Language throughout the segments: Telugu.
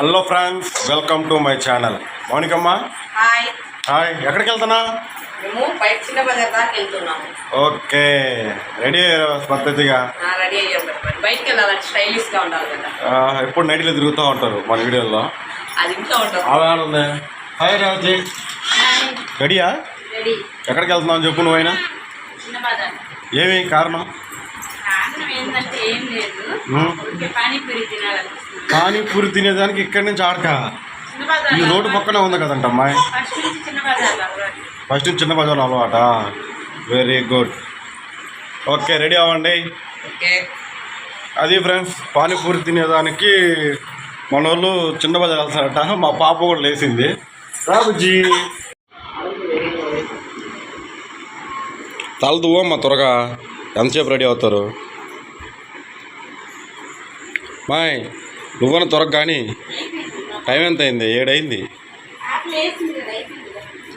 Hello friends welcome to my channel మౌనికమ్మ hi hi ఎక్కడికి వెళ్తున్నా మేము బయట చిన్న బజార్ దాకా వెళ్తున్నాము. ఓకే. రెడీ పద్ధతిగా? ఆ, రెడీ అయ్యాం. బయటికి వెళ్ళాలంటే ఉండాలి కదా. ఆ, ఎప్పుడు నైట్లో తిరుగుతూ ఉంటారు మన వీడియోలో అది ఇంట్లో ఆమె ఉంది? హాయ్ రాజీ రెడీయా రెడీ ఎక్కడికి వెళ్తున్నావు చెప్పు నువ్వైనా చిన్న బజార్. ఏమి కారణం? కారణం ఏంటంటే ఏం లేదు. పానీపూరి తినాలనిపిస్తుంది. పానీపూరి తినేదానికి ఇక్కడి నుంచి ఆడక. ఈ రోడ్డు పక్కనే ఉంది కదంట అమ్మాయి. ఫస్ట్ చిన్న బజార్ అలవాటు. వెరీ గుడ్ ఓకే రెడీ అవ్వండి. అది ఫ్రెండ్స్ పానీపూరి తినేదానికి మన వాళ్ళు చిన్న బజార్ వెళ్తారట. మా పాప కూడా లేచింది. రాబుజీ తలదువో త్వరగా. ఎంతసేపు రెడీ అవుతారు? మాయ్ నువ్వన త్వరగా కానీ. టైం ఎంత అయింది ఏడైంది?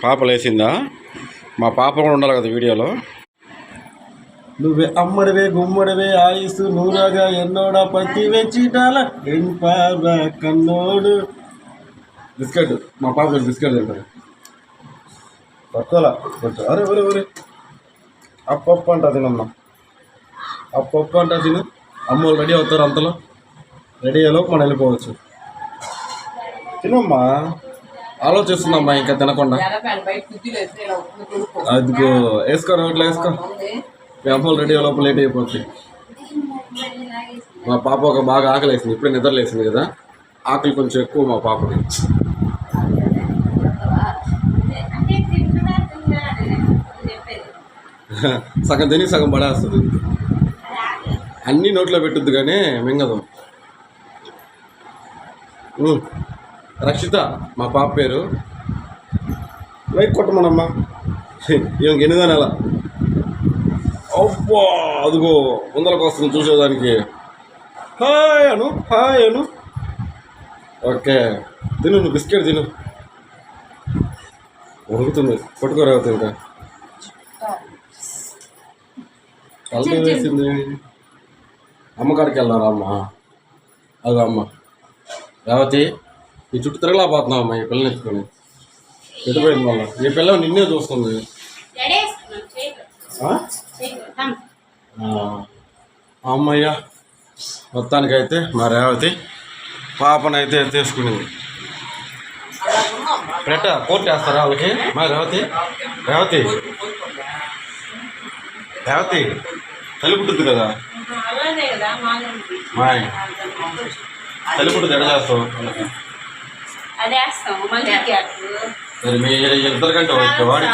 పాప లేచిందా? మా పాప కూడా ఉండాలి కదా వీడియోలో. నువ్వే అమ్మడివే గుమ్మడివే ఆయుసు నూరగా ఎన్నోడా పత్తి వెచ్చిటాల కన్నోడు. బిస్కెట్ మా పాప బిస్కెట్ తింటారు పట్టుకోలా కొంచెం. అరే ఒరే ఒరే. అప్పప్పు అంట తినమ్మా. అప్పప్పు అంట తిను. అమ్మోళ్ళు రెడీ అవుతారు అంతలో. రెడీ అయ్యేలోపు మనం వెళ్ళిపోవచ్చు. తినమ్మా. ఆలోచిస్తుందమ్మా ఇంకా తినకుండా. అది అదిగో వేసుకో రోడ్లో వేసుకో. మీ అమ్మలు రెడీ లోపల లేట్ అయిపోతుంది మా పాప ఒక బాగా ఆకలి వేసింది ఇప్పుడే నిద్రలేసింది కదా. ఆకలి కొంచెం ఎక్కువ మా పాపకి సగం తిని సగం పడేస్తుంది. అన్నీ నోట్లో పెట్టుద్ది కానీ మింగదు. రక్షిత మా పాప పేరు. లైక్ కొట్టమనమ్మా. ఏం ఎనిమిదో నెల అబ్బా అదిగో ముందరకు వస్తుంది చూసేదానికి. Hi Anu hi Anu. Okay తిను నువ్వు బిస్కెట్ తిను. ఉడుకుతుంది పట్టుకోరావుతుంది ఇంకా. కళ్ళు వేసింది. అమ్మకాడికి వెళ్ళారా అమ్మ? అదిగో అమ్మ. రేవతి ఈ చుట్టూ తిరగలేకపోతున్నావు అమ్మ ఈ పిల్లని ఎత్తుకొని. ఎటుపోయింది మళ్ళీ? ఈ పిల్ల నిన్నే చూస్తుంది. అమ్మయ్య మొత్తానికైతే మా రేవతి పాపనైతే తీసుకునింది. పెట్ట కోర్టు వేస్తారా వాళ్ళకి? మా రేవతి రేవతి. రేవతి తల్లి పుట్టుద్ది కదా? మాయ్. చేస్తావు అది వేస్తాం మళ్ళీ మరి మీ ఇద్దరికంటే ఓకే వాడికి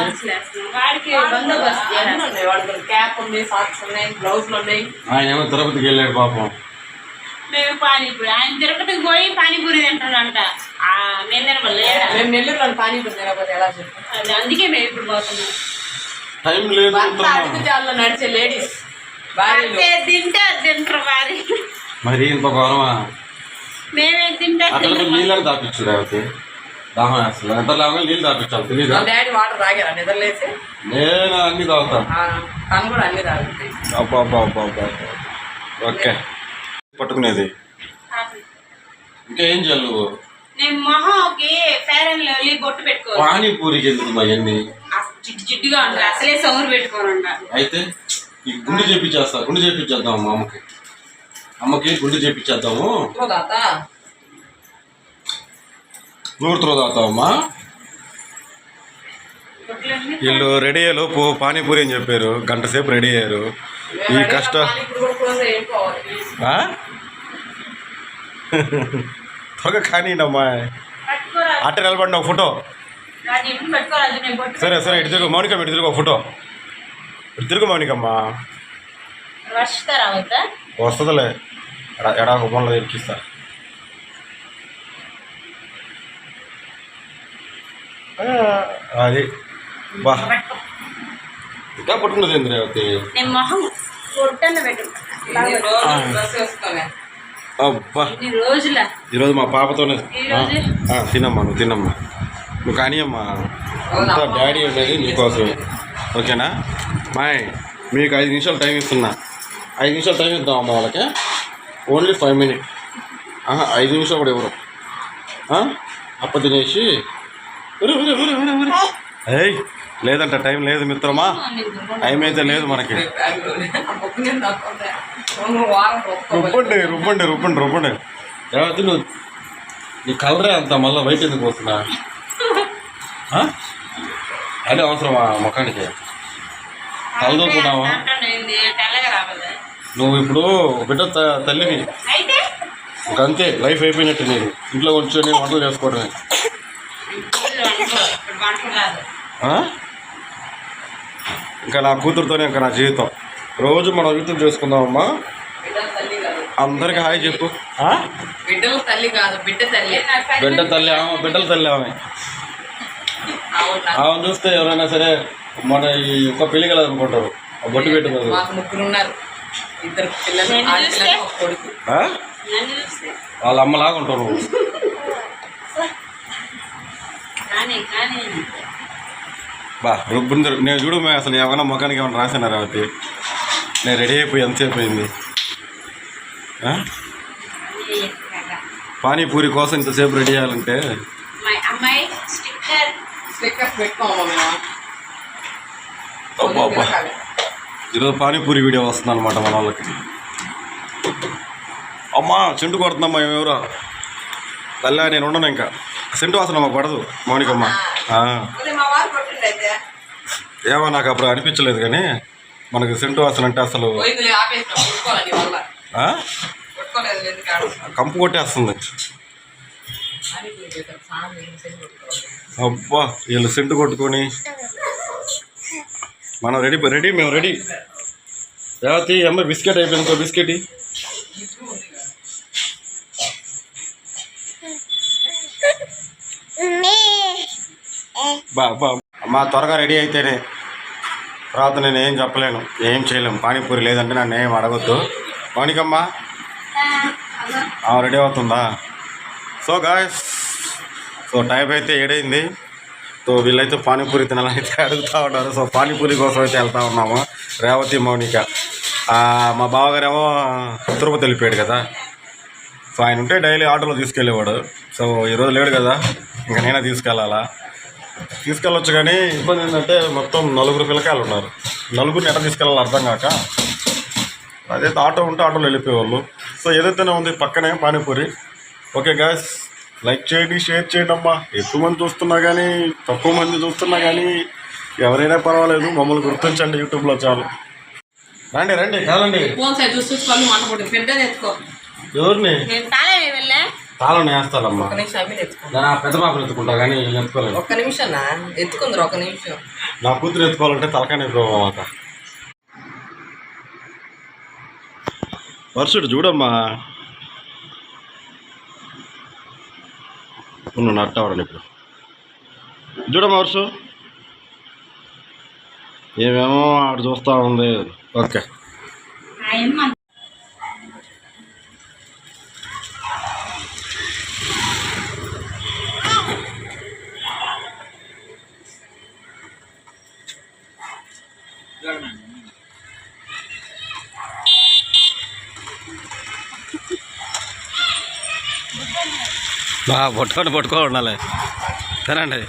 వాడికి? బందోబస్తు అన్నీ ఉన్నాయి వాడికి క్యాప్ ఉంది సాక్స్ ఉన్నాయి ఉన్నాయి. ఆయన ఏమో తిరుపతికి వెళ్ళాడు పాపం. మేము పానీపూరి ఆయన తిరుపతికి పోయి పానీపూరి తింటాడంట ఆ, మేము తినమలేదా మేము నెల్లూరులో పానీపూరి తినకపోతే ఎలా చెప్పు? అది అందుకే మేము ఇప్పుడు పోతున్నాం. టైం లేదు భర్త అడుగు జాలలో నడిచే లేడీస్. భార్యలు. అంతే తింటే అది తింటారు వారి మరి ఇంత ఘోరమా మేమే తింటే. నీళ్ళని తాపించు రేవతి దాహం వేస్తుంది. ఎంత లాగా నీళ్ళు తాపించాలి డాడీ వాటర్ తాగారా? నిద్రలేసి నేను అన్ని తాగుతాను. తను కూడా అన్ని తాగుతాయి అబ్బా అబ్బా అబ్బా. ఓకే. పట్టుకునేది. ఇంకా ఏం చేయాలి నువ్వు? నేను మొహంకి ఫేర్ అండ్ లవ్లీ బొట్టు పెట్టుకోవాలి. పానీపూరికి ఎందుకు అవన్నీ జిడ్డు జిడ్డుగా ఉంటుంది అసలే సౌరు పెట్టుకోనంట. అయితే ఈ గుండు చేపించేస్తా గుండు చేపించేద్దాం మా అమ్మకి. అమ్మకి గుండు చేపించేద్దాము. తాగుతావమ్మా. బొట్లన్నీ వీళ్ళు రెడీ అయ్యేలోపు పానీపూరి అని చెప్పారు గంట సేపు రెడీ అయ్యారు. ఈ కష్టం? త్వరగా పట్టుకోరా. అట్ట నిలబడిన ఒక ఫోటో. సరే సరే ఇటు తిరుగు మౌనికమ్మ ఇటు తిరుగు ఒక ఫోటో. ఇటు తిరుగు మౌనికమ్మ. వస్తుందిలే. ఎడా ఎడా గుమ్మంలో ఎక్కిస్తా ఆ, అది. బా. ఇంకా పట్టుకున్నది ఏంది రేవతి అబ్బా. ఈరోజు మా పాపతోనే. తినమ్మా నువ్వు తినమ్మా. నువ్వు కానియమ్మా అంతా డాడీ ఉండేది నీకోసమే. ఓకేనా? మాయ్ మీకు ఐదు నిమిషాలు టైం ఇస్తున్నా. ఐదు నిమిషాలు టైం ఇద్దాం అమ్మ వాళ్ళకి? Only five minute. ఐదు నిమిషాలు కూడా ఎవరు? అప్ప తినేసి. ఏయ్ లేదంట టైం లేదు మిత్రమా? టైం అయితే లేదు మనకి. రుబ్బండి రుబ్బండి రుబ్బండి రుబ్బండి. ఏమైతే నువ్వు నీ కలరే అంత మళ్ళీ వైట్ ఎందుకు పోతున్నా? అదే అవసరమా ముఖానికి? తలదూకున్నావా నువ్వు ఇప్పుడు బిడ్డ త- తల్లిని అయితే? ఇంక అంతే లైఫ్ అయిపోయినట్టు నీది. ఇంట్లో కూర్చొని వంటలు చేసుకోవడమే? ఇంకా నా కూతురుతోనే ఇంకా నా జీవితం. రోజు మనం యూట్యూబ్ చేసుకుందామమ్మా. అందరికి హాయ్ చెప్పు? బిడ్డల తల్లి కాదు బిడ్డ తల్లి. బిడ్డ తల్లి ఆమె బిడ్డల తల్లి ఆమె. ఆమె చూస్తే ఎవరైనా సరే మన ఈ ఒక్క పెళ్ళి కలదు అనుకుంటారు. ఆ బొట్టు పెట్టినది మాకు ముగ్గురు ఉన్నారు. ఇద్దరు పిల్లలు కొడుకు. వాళ్ళ అమ్మలాగా కానీ బా రుబ్బుంది నేను చూడు మే అసలు ఏమైనా ముఖానికి ఏమైనా రాసాను రావతి? నేను రెడీ అయిపోయి ఎంతసేపు అయింది? పానీపూరి కోసం ఇంతసేపు రెడీ చేయాలంటే స్టిక్కర్. పెట్టుకోమా మేము? అబ్బా అబ్బా ఈరోజు పానీపూరి వీడియో వస్తుంది అనమాట మన వాళ్ళకి. అమ్మా చెండు కొడుతుందమ్మా ఎవరో. తల్లా నేను ఉండను ఇంకా. సెంటు వాసన మాకు పడదు మౌనికమ్మ. ఆ. మా వారు కొట్టిండి అయితే. ఏమో నాకు అప్పుడు అనిపించలేదు కానీ మనకి సెంటు వాసన అంటే అసలు కంపు కొట్టేస్తుంది. అబ్బా వీళ్ళు సెంటు కొట్టుకొని. మనం రెడీ రెడీ మేము రెడీ రేవతి అమ్మ బిస్కెట్ అయిపోయింది ఇంకో బిస్కెట్. బా బా. అమ్మా త్వరగా రెడీ అయితేనే. తర్వాత నేను ఏం చెప్పలేను ఏం చేయలేము పానీపూరి లేదంటే నన్ను ఏం అడగొద్దు. మౌనికమ్మ? రెడీ అవుతుందా? సో గాయస్ సో టైం అయితే ఏడైంది. సో వీళ్ళైతే పానీపూరి తినాలని అడుగుతూ ఉన్నారు. సో పానీపూరి కోసం అయితే వెళ్తూ ఉన్నాము. రేవతి మౌనిక. మా బావగారేమో తిరుపతి వెళ్ళిపోయాడు కదా. సో ఆయన ఉంటే డైలీ ఆటోలో తీసుకెళ్ళేవాడు. సో ఈరోజు లేడు కదా. ఇంకా నేనే తీసుకెళ్ళాలా? తీసుకెళ్ళొచ్చు కానీ ఇబ్బంది ఏంటంటే మొత్తం నలుగురు పిల్లకాయలు ఉన్నారు. నలుగురిని ఎట్లా తీసుకెళ్ళాలి అర్థం కాక అదైతే ఆటో ఉంటే ఆటోలో వెళ్ళిపోయేవాళ్ళు. సో ఏదైతేనే ఉంది పక్కనే పానీపూరి. ఓకే గాయస్ లైక్ చేయండి షేర్ చేయండి అమ్మా. ఎక్కువ మంది చూస్తున్నా కానీ తక్కువ మంది చూస్తున్నా కానీ ఎవరైనా పర్వాలేదు మమ్మల్ని గుర్తించండి యూట్యూబ్లో చాలు. రండి రండి. ఎత్తుకో ఎవరిని? తాళం నేను ఆ పెద్ద పాపను ఎత్తుకుంటా కానీ ఎత్తుకోలేదు. ఒక్క నిమిషం నా ఎత్తుకుందరు ఒక నిమిషం. నా కూతురు ఎత్తుకోవాలంటే తలకాయ పోవాలట వర్షుడు చూడమ్మా. నువ్వు నట్టవరండి ఇప్పుడు. చూడమ్మా వర్షం. ఏమేమో ఆడు చూస్తూ ఉంది. ఓకే. Thank you. బాగా పట్టుకోండి పట్టుకో ఉండాలి. తినండి